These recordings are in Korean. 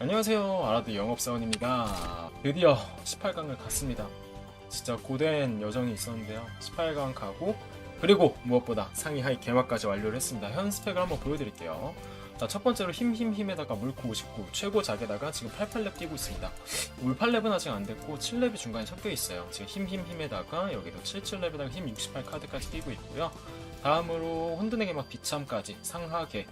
안녕하세요. 아라드 영업사원입니다. 드디어 18강을 갔습니다. 진짜 고된 여정이 있었는데요. 18강 가고 그리고 무엇보다 상위 하위 개막까지 완료를 했습니다. 현 스펙을 한번 보여드릴게요. 자, 첫 번째로 힘, 힘, 힘에다가 물고 59, 최고 작에다가 지금 88렙 뛰고 있습니다. 물 8렙은 아직 안 됐고, 7렙이 중간에 섞여 있어요. 지금 힘, 힘, 힘에다가 여기도 77렙에다가 힘 68 카드까지 뛰고 있고요. 다음으로 혼드네게 막 비참까지 상하계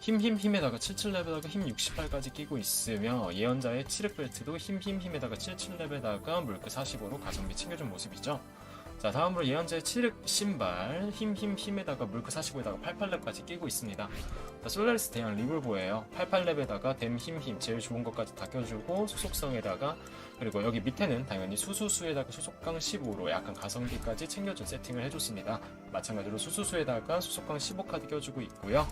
힘 힘 힘에다가 77렙에다가 힘 68까지 끼고 있으며 예언자의 7렙 벨트도 힘 힘 힘에다가 77렙에다가 물크 45로 가성비 챙겨준 모습이죠. 자 다음으로 예언자의 7렙 신발 힘 힘 힘에다가 물크 45에다가 88렙까지 끼고 있습니다. 자, 솔라리스 대형 리볼보예요. 88렙에다가 댐 힘 힘 제일 좋은 것까지 다 껴주고 수속성에다가 그리고 여기 밑에는 당연히 수수수에다가 수속강 15로 약간 가성비까지 챙겨준 세팅을 해줬습니다. 마찬가지로 수수수에다가 수속강 15카드 껴주고 있고요.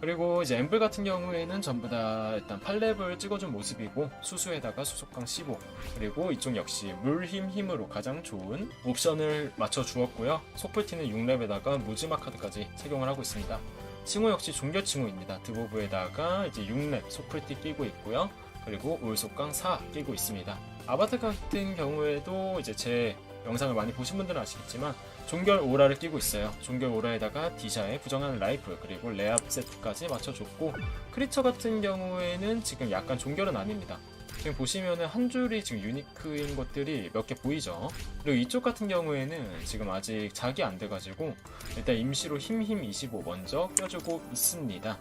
그리고 이제 엠블 같은 경우에는 전부 다 일단 8렙을 찍어준 모습이고 수수에다가 수속강 15 그리고 이쪽 역시 물힘 힘으로 가장 좋은 옵션을 맞춰 주었고요. 소풀티는 6렙에다가 무지마 카드까지 착용을 하고 있습니다. 칭호 역시 종교 칭호입니다. 드보브에다가 이제 6렙 소풀티 끼고 있고요. 그리고 올속강 4 끼고 있습니다. 아바타 같은 경우에도 이제 제 영상을 많이 보신 분들은 아시겠지만 종결 오라를 끼고 있어요. 종결 오라에다가 디샤의 부정하는 라이플 그리고 레압 세트까지 맞춰줬고 크리처 같은 경우에는 지금 약간 종결은 아닙니다. 지금 보시면은 한 줄이 지금 유니크인 것들이 몇 개 보이죠. 그리고 이쪽 같은 경우에는 지금 아직 작이 안 돼가지고 일단 임시로 힘힘 25 먼저 껴주고 있습니다.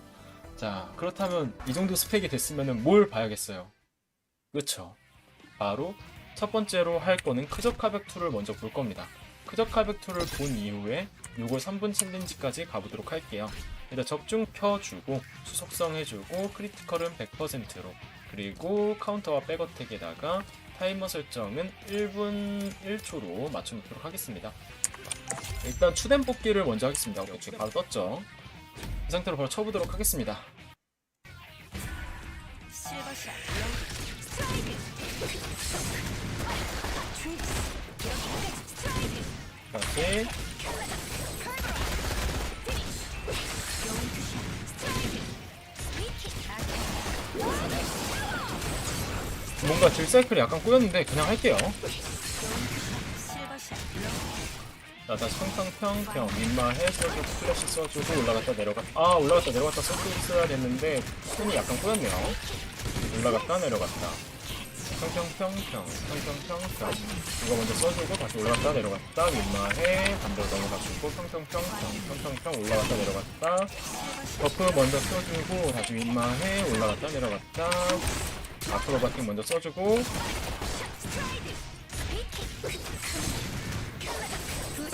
자 그렇다면 이 정도 스펙이 됐으면은 뭘 봐야겠어요. 그쵸? 바로 첫 번째로 할 거는 크적카백 2를 먼저 볼 겁니다. 크적카백 2를 본 이후에 요걸 3분 챌린지까지 가보도록 할게요. 일단 적중 펴주고 수속성 해주고 크리티컬은 100%로 그리고 카운터와 백어택에다가 타이머 설정은 1분 1초로 맞춰놓도록 하겠습니다. 일단 추덴 뽑기를 먼저 하겠습니다. 오케이, 바로 떴죠. 이 상태로 바로 쳐보도록 하겠습니다. 다시 뭔가 딜 사이클이 약간 꼬였는데 그냥 할게요. 다시 평평평평 윗말 해줘주고 플래시 써주고 올라갔다 내려갔다 아 올라갔다 내려갔다 써줘야 됐는데 손이 약간 꼬였네요. 올라갔다 내려갔다 평평평평 평평평평 이거 먼저 써주고 다시 올라갔다 내려갔다 윗말에 반대로 넘어가주고 평평평평 평평평 올라갔다 내려갔다 버프 먼저 써주고 다시 윗말에 올라갔다 내려갔다 아크로바틱 먼저 써주고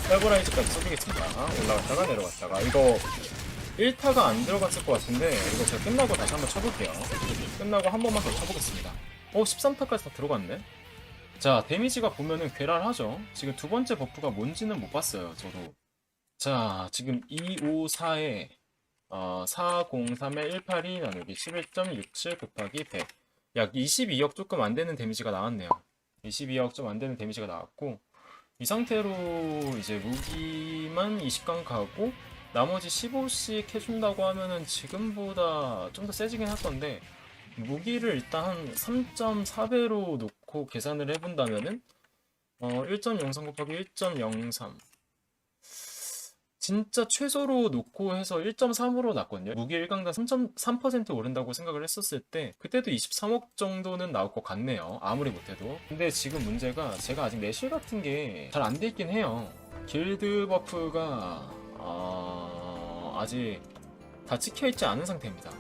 세브라이즈까지 써주겠습니다. 올라갔다가 내려갔다가 이거 1타가 안 들어갔을 것 같은데 이거 제가 끝나고 다시 한번 쳐볼게요. 끝나고 한 번만 더 쳐보겠습니다. 어 13타까지 다 들어갔네. 자 데미지가 보면은 괴랄하죠. 지금 두 번째 버프가 뭔지는 못 봤어요. 저도. 자 지금 254에 어, 403에 182 나누기 11.67 곱하기 100. 약 22억 조금 안 되는 데미지가 나왔네요. 22억 좀 안 되는 데미지가 나왔고 이 상태로 이제 무기만 20강 가고 나머지 15씩 해준다고 하면은 지금보다 좀 더 세지긴 할 건데 무기를 일단 한 3.4배로 놓고 계산을 해본다면은 어 1.03 곱하기 1.03 진짜 최소로 놓고 해서 1.3으로 났거든요. 무기 1강당 3.3% 오른다고 생각을 했었을 때 그때도 23억 정도는 나올 것 같네요. 아무리 못해도. 근데 지금 문제가 제가 아직 내실 같은 게 잘 안 돼 있긴 해요. 길드 버프가 어, 아직 다 찍혀 있지 않은 상태입니다.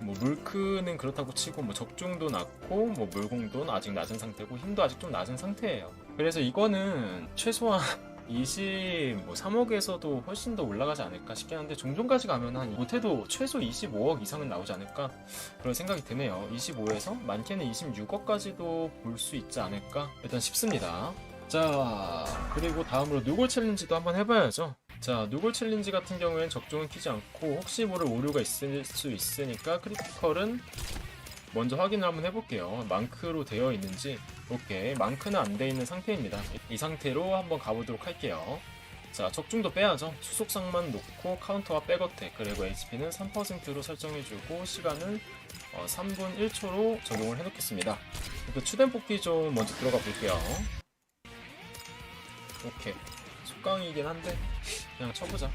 뭐 물크는 그렇다고 치고 뭐 적중도 낮고 뭐 물공도 아직 낮은 상태고 힘도 아직 좀 낮은 상태예요. 그래서 이거는 최소한 20, 뭐 3억에서도 훨씬 더 올라가지 않을까 싶긴 한데 종종까지 가면 한 못해도 최소 25억 이상은 나오지 않을까 그런 생각이 드네요. 25에서 많게는 26억까지도 볼 수 있지 않을까 일단 싶습니다. 자 그리고 다음으로 누골 챌린지도 한번 해봐야죠. 자 누골 챌린지 같은 경우에는 적중은 키지 않고 혹시 모를 오류가 있을 수 있으니까 크리티컬은 먼저 확인을 한번 해볼게요. 망크로 되어 있는지. 오케이. 망크는 안 돼 있는 상태입니다. 이 상태로 한번 가보도록 할게요. 자 적중도 빼야죠. 수속상만 놓고 카운터와 백어택 그리고 HP는 3%로 설정해주고 시간은 어, 3분 1초로 적용을 해놓겠습니다. 그 추된 뽑기 좀 먼저 들어가 볼게요. 오케이. 속강이긴 한데 그냥 쳐보자.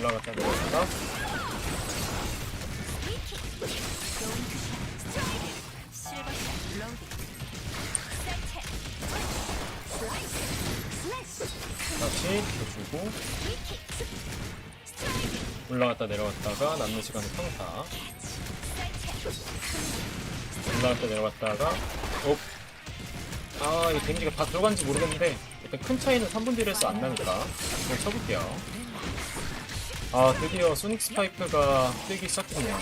올라갔다 내려갔다 스피킹 스트라이크 올라갔다 내려갔다가 남는 시간은 평타 올라갔다 내려갔다가 업. 아, 이 데미지가 다 들어간지 모르겠는데 일단 큰 차이는 3분 딜에서 안 나니까 그냥 쳐볼게요. 아, 드디어 소닉 스파이크가 뜨기 시작했네요.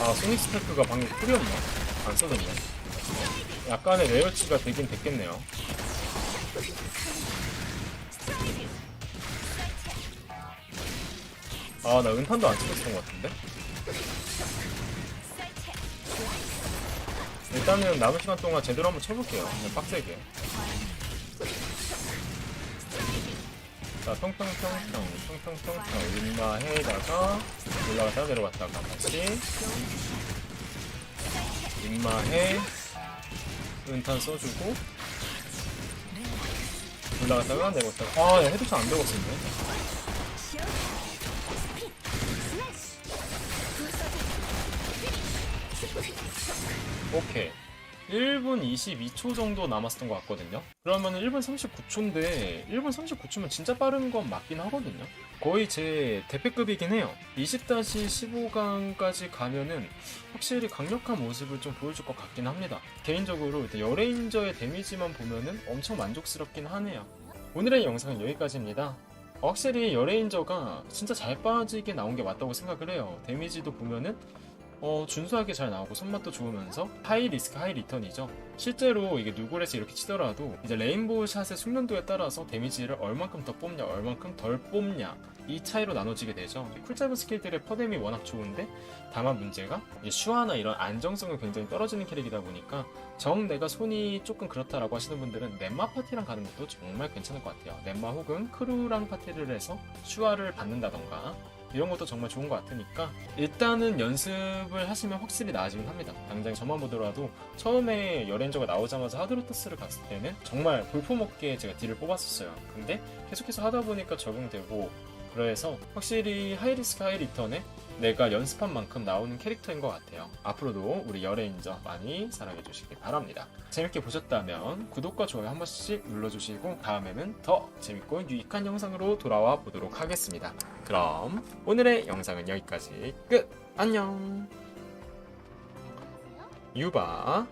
아, 소닉 스파이크가 방금 쿨이었나? 안 써졌네. 약간의 레어치가 되긴 됐겠네요. 아, 나 은탄도 안 찍었던 것 같은데? 일단은 남은 시간 동안 제대로 한번 쳐볼게요. 그냥 빡세게. 자, 평평평평, 평평평평, 윗마해다가 올라갔다 내려갔다가 다시 윗마해 은탄 써주고 올라갔다가 내려갔다가 아, 야, 헤드샷 안 되었었네. 오케이. 1분 22초 정도 남았었던 것 같거든요. 그러면 1분 39초인데 1분 39초면 진짜 빠른 건 맞긴 하거든요. 거의 제 대패급이긴 해요. 20-15강까지 가면은 확실히 강력한 모습을 좀 보여줄 것 같긴 합니다. 개인적으로 여레인저의 데미지만 보면은 엄청 만족스럽긴 하네요. 오늘의 영상은 여기까지입니다. 확실히 여레인저가 진짜 잘 빠지게 나온 게 맞다고 생각을 해요. 데미지도 보면은 어, 준수하게 잘 나오고 손맛도 좋으면서 하이 리스크 하이 리턴이죠. 실제로 이게 누굴에서 이렇게 치더라도 이제 레인보우 샷의 숙련도에 따라서 데미지를 얼만큼 더 뽑냐, 얼만큼 덜 뽑냐 이 차이로 나눠지게 되죠. 쿨잡은 스킬들의 퍼뎀이 워낙 좋은데 다만 문제가 슈아나 이런 안정성이 굉장히 떨어지는 캐릭이다 보니까 정 내가 손이 조금 그렇다라고 하시는 분들은 넷마 파티랑 가는 것도 정말 괜찮을 것 같아요. 넷마 혹은 크루랑 파티를 해서 슈아를 받는다던가 이런 것도 정말 좋은 것 같으니까 일단은 연습을 하시면 확실히 나아지긴 합니다. 당장 저만 보더라도 처음에 여렌저가 나오자마자 하드로터스를 갔을 때는 정말 볼품없게 제가 딜을 뽑았었어요. 근데 계속해서 하다 보니까 적응되고 그래서 확실히 하이리스크 하이리턴에 내가 연습한 만큼 나오는 캐릭터인 것 같아요. 앞으로도 우리 여레인저 많이 사랑해 주시길 바랍니다. 재밌게 보셨다면 구독과 좋아요 한 번씩 눌러주시고 다음에는 더 재밌고 유익한 영상으로 돌아와 보도록 하겠습니다. 그럼 오늘의 영상은 여기까지 끝! 안녕! 유바